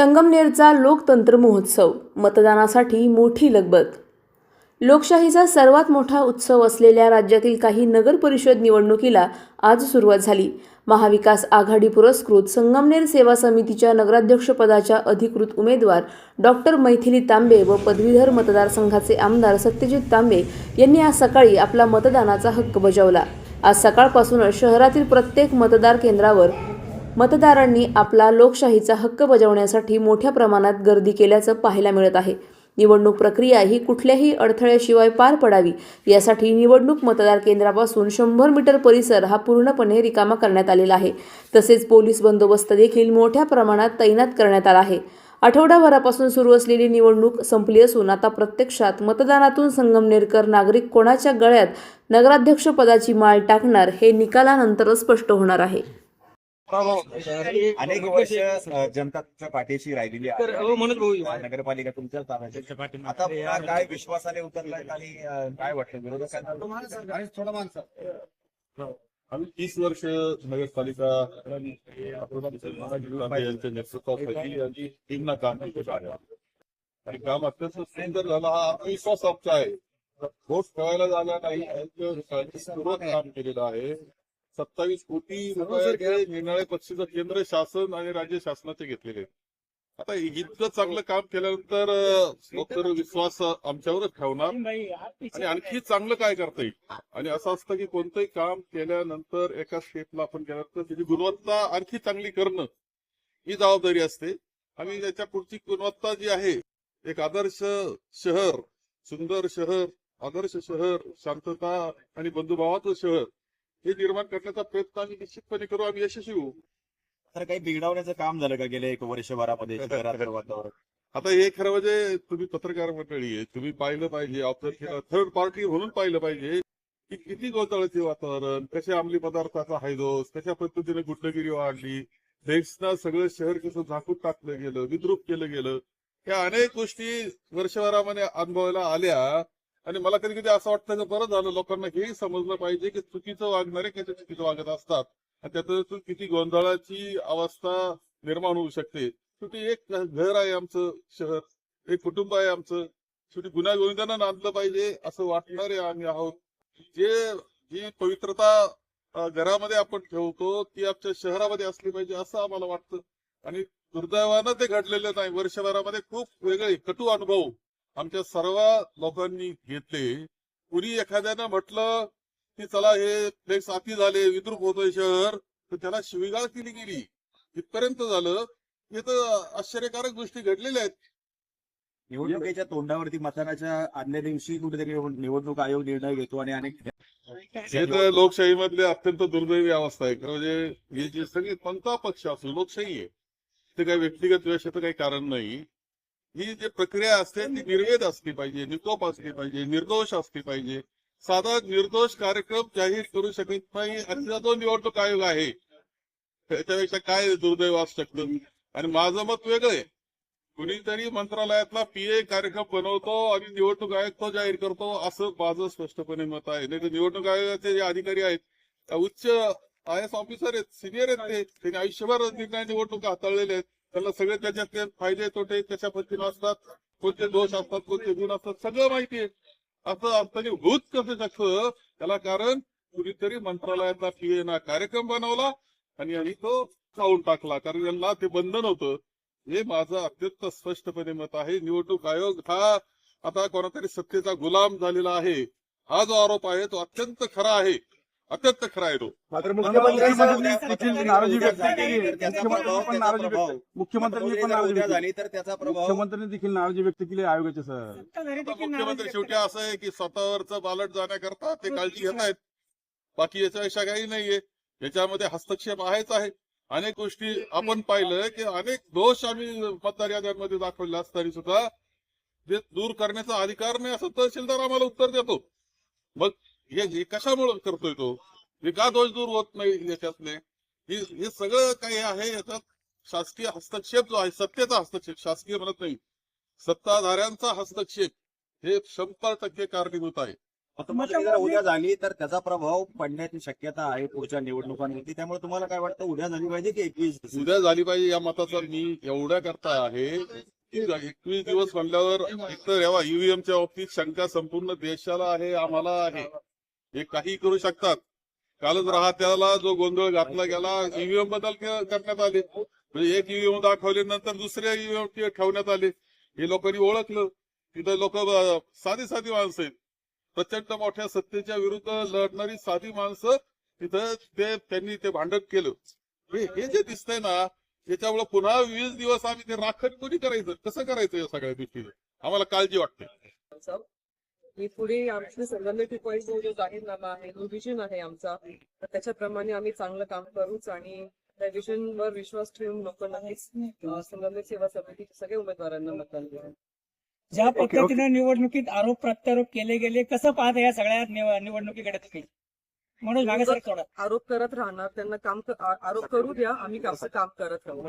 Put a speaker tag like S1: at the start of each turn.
S1: संगमनेरचा लोकतंत्र महोत्सव मतदानासाठी मोठी लगबत लोकशाहीचा सर्वात मोठा उत्सव असलेल्या राज्यातील काही नगर परिषद निवडणुकीला आज सुरुवात झाली. महाविकास आघाडी पुरस्कृत संगमनेर सेवा समितीच्या नगराध्यक्षपदाच्या अधिकृत उमेदवार डॉक्टर मैथिली तांबे व पदवीधर मतदारसंघाचे आमदार सत्यजित तांबे यांनी आज सकाळी आपला मतदानाचा हक्क बजावला. आज सकाळपासूनच शहरातील प्रत्येक मतदार केंद्रावर मतदारांनी आपला लोकशाहीचा हक्क बजावण्यासाठी मोठ्या प्रमाणात गर्दी केल्याचं पाहायला मिळत आहे. निवडणूक प्रक्रिया ही कुठल्याही अडथळ्याशिवाय पार पडावी यासाठी निवडणूक मतदार केंद्रापासून शंभर मीटर परिसर हा पूर्णपणे रिकामा करण्यात आलेला आहे. तसेच पोलीस बंदोबस्त देखील मोठ्या प्रमाणात तैनात करण्यात आला आहे. आठवडाभरापासून सुरू असलेली निवडणूक संपली असून आता प्रत्यक्षात मतदानातून संगमनेरकर नागरिक कोणाच्या गळ्यात नगराध्यक्षपदाची माळ टाकणार हे निकालानंतरच स्पष्ट होणार आहे.
S2: अनेक वर्ष जनता तुमच्या पाठीशी राहिलेली आहे. नगरपालिका तुमच्या ताब्यात आहे. आता पुन्हा काय विश्वासाने उतरलाय आणि काय वाटतं? विरोधकांना? थोडं माणसं
S3: आम्ही तीस वर्ष नगरपालिका यांच्या नेतृत्वाखाली आणि टीमना काम आहे. आणि काम अत्यंत सुंदर झालं. हा आत्मविश्वास आमचा आहे. ठेवायला जागा नाही. सुरुवात काम केलेलं आहे. सत्तावीस कोटी रुपयाचे निर्णय बक्षीचं केंद्र शासन आणि राज्य शासनाचे घेतलेले. आता इतकं चांगलं काम केल्यानंतर तर विश्वास आमच्यावरच ठेवणार. आणि आणखी चांगलं काय करता येईल? आणि असं असतं की कोणतंही काम केल्यानंतर एका स्टेपला आपण केल्यानंतर त्याची गुणवत्ता आणखी चांगली करणं ही जबाबदारी असते. आणि त्याच्या पुढची गुणवत्ता जी आहे एक आदर्श शहर सुंदर शहर आदर्श शहर शांतता आणि बंधुभावाचं शहर हे निर्माण करण्याचा प्रयत्न आम्ही निश्चितपणे करू आम्ही यशस्वी होऊ.
S2: तर काही बिघडवण्याचं काम झालं का गेल्या एक वर्षभरामध्ये शहरातलं वातावरण?
S3: आता हे खरं म्हणजे तुम्ही पत्रकार मंडळी आहे तुम्ही पाहिलं पाहिजे थर्ड पार्टी म्हणून पाहिलं पाहिजे की किती गोंधळाचे वातावरण कशा अंमली पदार्थाचा हायदोस कशा पद्धतीने गुंडगिरी वाढली ड्रग्सना सगळं शहर कसं झाकून टाकलं गेलं विद्रूप केलं गेलं या अनेक गोष्टी वर्षभरामध्ये अनुभवायला आल्या. आणि मला कधी कधी असं वाटतं की बरं झालं लोकांना हेही समजलं पाहिजे की चुकीचं वागणारे कसे चुकीचं वागत असतात. आणि त्यातून किती गोंधळाची अवस्था निर्माण होऊ शकते. शेवटी एक घर आहे आमचं शहर. एक कुटुंब आहे आमचं. शेवटी गुन्हा गोविंदांना नांदलं पाहिजे असं वाटणारे आम्ही आहोत. जे जी पवित्रता घरामध्ये आपण ठेवतो ती आमच्या शहरामध्ये असली पाहिजे असं आम्हाला वाटतं. आणि दुर्दैवानं ते घडलेलं नाही. वर्षभरामध्ये खूप वेगळे कटू अनुभव आमच्या सर्व लोकांनी घेतले. कुणी एखाद्यानं म्हटलं की चला हे फ्लेक्स अति झाले विद्रूप होतोय शहर तर त्याला शिवीगाळ केली गेली. इथपर्यंत झालं. हे तर आश्चर्यकारक गोष्टी घडलेल्या आहेत.
S2: निवडणुकीच्या तोंडावरती मतदानाच्या आदल्या दिवशी कुठेतरी निवडणूक आयोग निर्णय घेतो आणि अनेक
S3: हे तर लोकशाहीमधले अत्यंत दुर्दैवी अवस्था आहे. खरं म्हणजे हे जे सगळे कोणता पक्ष असो लोकशाही आहे. ते काही व्यक्तिगत द्वेषाचं काही कारण नाही. ही जी प्रक्रिया असते ती निर्वेद असली पाहिजे निकोप असली पाहिजे निर्दोष असली पाहिजे. साधा निर्दोष कार्यक्रम जाहीर करू शकत नाही असा जो निवडणूक आयोग आहे. त्याच्यापेक्षा काय दुर्दैव असू शकतं? आणि माझं मत वेगळं आहे. कुणीतरी मंत्रालयातला पीए कार्यक्रम बनवतो आणि निवडणूक आयोग तो जाहीर करतो असं माझं स्पष्टपणे मत आहे. नाही तर निवडणूक आयोगाचे जे अधिकारी आहेत उच्च आय एस ऑफिसर आहेत सिनियर आहेत ते. त्यांनी आयुष्यभर निर्णय निवडणूक हाताळलेले आहेत. त्यांना सगळे त्याच्यातले फायदे तोटे कशा पद्धतीने असतात. कोणते दोष असतात कोणते गुण असतात सगळं माहिती आहे. असं असताना होत कसं शकतं त्याला कारण कुणीतरी मंत्रालयाचा पीएना कार्यक्रम बनवला आणि यांनी तो चावून टाकला. कारण यांना ते बंधन होतं हे माझं अत्यंत स्पष्टपणे मत आहे. निवडणूक आयोग हा आता कोणातरी सत्तेचा गुलाम झालेला आहे. हा जो आरोप आहे तो अत्यंत खरा आहे. अत्यंत खरा आहे तो.
S4: मात्र मुख्यमंत्र्यांनी देखील नाराजी व्यक्त केली. मुख्यमंत्र्यांनी पण नाराजी व्यक्त मुख्यमंत्र्यांनी पण नाराजी
S2: उद्या
S4: व्यक्त
S2: झाली तर त्याचा प्रभाव
S4: मुख्यमंत्र्यांनी देखील नाराजी व्यक्त केली आयोगाच्या सर.
S3: मुख्यमंत्री शेवटी असं आहे की स्वतःवरचं बालट जाण्याकरता ते काळजी घेत आहेत. बाकी याच्यापेक्षा काही नाहीये. याच्यामध्ये हस्तक्षेप आहेच आहे. अनेक गोष्टी आपण पाहिलं की अनेक दोष आम्ही मतदार याद्यांमध्ये दाखवले असताना सुद्धा जे दूर करण्याचा अधिकार नाही असं तहसीलदार आम्हाला उत्तर देतो. मग हे हे कशामुळे करतोय तो? हे का दोष दूर होत नाही याच्यातले? हे सगळं काही आहे याच्यात? शासकीय हस्तक्षेप जो आहे सत्तेचा हस्तक्षेप शासकीय म्हणत नाही. सत्ताधाऱ्यांचा हस्तक्षेप हे शंभर टक्के कारणीभूत आहे.
S2: जर उद्या झाली तर त्याचा प्रभाव पडण्याची शक्यता आहे पुढच्या निवडणुकांवरती. त्यामुळे तुम्हाला काय वाटतं उद्या झाली पाहिजे की एकवीस
S3: उद्या झाली पाहिजे या मताचा मी एवढ्या करता आहे की एकवीस दिवस म्हणल्यावर एकतर यावा ईव्हीएमच्या बाबतीत शंका संपूर्ण देशाला आहे आम्हाला आहे. हे काही करू शकतात. कालच राहत्याला जो गोंधळ घातला गेला ईव्हीएम बदल के- करण्यात आले. म्हणजे एक ईव्हीएम दाखवले नंतर दुसऱ्या ईव्हीएम ठेवण्यात आले. हे लोकांनी ओळखलं. तिथं लोक साधी साधी माणसं आहेत. प्रचंड मोठ्या सत्तेच्या विरुद्ध लढणारी साधी माणसं तिथं ते त्यांनी ते भांडण केलं. हे हे जे दिसतंय ना त्याच्यामुळे पुन्हा वीस दिवस आम्ही ते राखण कोणी करायचं? कसं करायचं या सगळ्या गोष्टी? आम्हाला काळजी वाटते.
S5: की पुढे आमची संगमे टू पॉईंट जो जाहीरनामा आहे जो विजन आहे आमचा. तर त्याच्याप्रमाणे आम्ही चांगलं काम करूच आणि त्या विजनवर विश्वास ठेवून लोक नक्कीच संगमनेर सेवा समितीच्या सगळ्या उमेदवारांना मतदान देणार
S6: ज्या पद्धतीने निवडणुकीत आरोप प्रत्यारोप केले गेले कसं पाहता या सगळ्या निव- निवडणुकीकडे तुम्ही? म्हणून मागे सर थोडा.
S5: आरोप करत राहणार त्यांना काम क- आ- आरोप करू द्या आम्ही काम करत राहू.